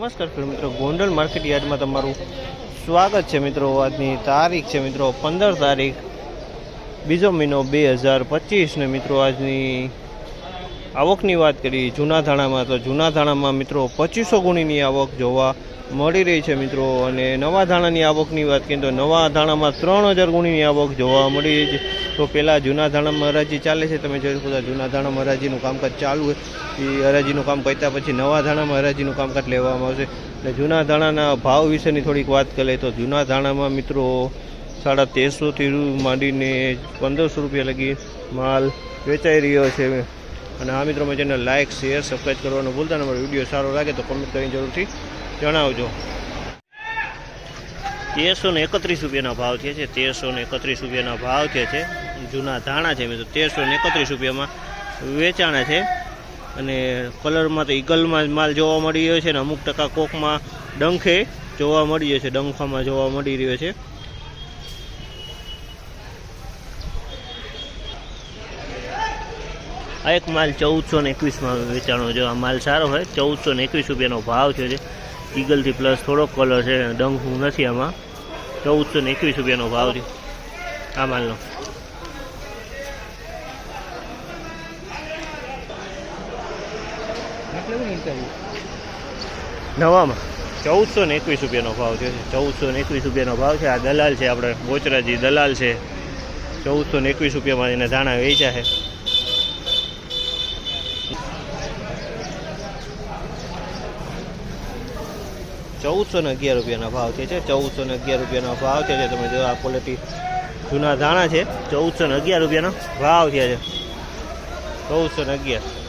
નમસ્કાર ખેડૂત મિત્રો. ગોંડલ માર્કેટ યાર્ડમાં તમારું સ્વાગત છે મિત્રો. આજની તારીખ છે મિત્રો પંદર તારીખ. બીજો મહિનો બે હજાર પચીસ ને મિત્રો આજની આવકની વાત કરી જૂના ધાણામાં તો જૂના ધાણામાં મિત્રો પચીસો ગુણીની આવક જોવા મળી રહી છે મિત્રો અને નવા ધાણાની આવકની વાત કરીએ તો નવા ધાણામાં ત્રણ હજાર ગુણીની આવક જોવા મળી રહી છે. તો પહેલાં જૂના ધાણામાં હરાજી ચાલે છે, તમે જોઈ શકો જૂના ધાણામાં હરાજીનું કામકાજ ચાલુ એ હરાજીનું કામ કરતા પછી નવા ધાણામાં હરાજીનું કામકાજ લેવામાં આવશે. એટલે જૂના ધાણાના ભાવ વિશેની થોડીક વાત કરીએ તો જૂના ધાણામાં મિત્રો સાડા તેરસોથી માંડીને પંદરસો રૂપિયા લગી માલ વેચાઈ રહ્યો છે. અને આ મિત્રો ચેનલ લાઇક શેર સબસ્ક્રાઈબ કરવાનું ભૂલતા નહીં અમારો વીડિયો સારો લાગે તો કમેન્ટ કરીને જરૂરથી જણાવજો. તેરસો ને એકત્રીસ રૂપિયાના ભાવ થયા છે, તેરસો ને એકત્રીસ રૂપિયાના ભાવ થયા છે. જૂના ધાણા છે મિત્રો, તેરસો ને એકત્રીસ રૂપિયામાં વેચાણા છે. અને કલરમાં તો ઈગલમાં જ માલ જોવા મળી રહ્યો છે ને અમુક ટકા કોકમાં ડંખે જોવા મળી રહ્યો છે, ડંખામાં જોવા મળી રહ્યો છે. આ એક માલ ચૌદસો ને એકવીસમાં વેચાણો છે આ માલ સારો હોય, ચૌદસો ને એકવીસ રૂપિયાનો ભાવ છે. જે ઈગલથી પ્લસ થોડોક કલર છે, ડંખું નથી આમાં. ચૌદસો ને એકવીસ રૂપિયાનો ભાવ છે. આ માલનો. નવામાં. ચૌદસો ને એકવીસ રૂપિયાનો ભાવ છે. ચૌદસો ને એકવીસ રૂપિયાનો ભાવ છે. આ દલાલ છે, આપણે બોચરાજી દલાલ છે. ચૌદસો ને એકવીસ રૂપિયામાં એને ધાણા વેચ્યા છે. ચૌદસો ને અગિયાર રૂપિયાના ભાવ છે? ચૌદસો ને અગિયાર રૂપિયાનો ભાવ છે? તમે જો આ ક્વોલિટી જૂના ધાણા છે, ચૌદસો ને અગિયાર રૂપિયાનો ભાવ છે. ચૌદસો ને અગિયાર.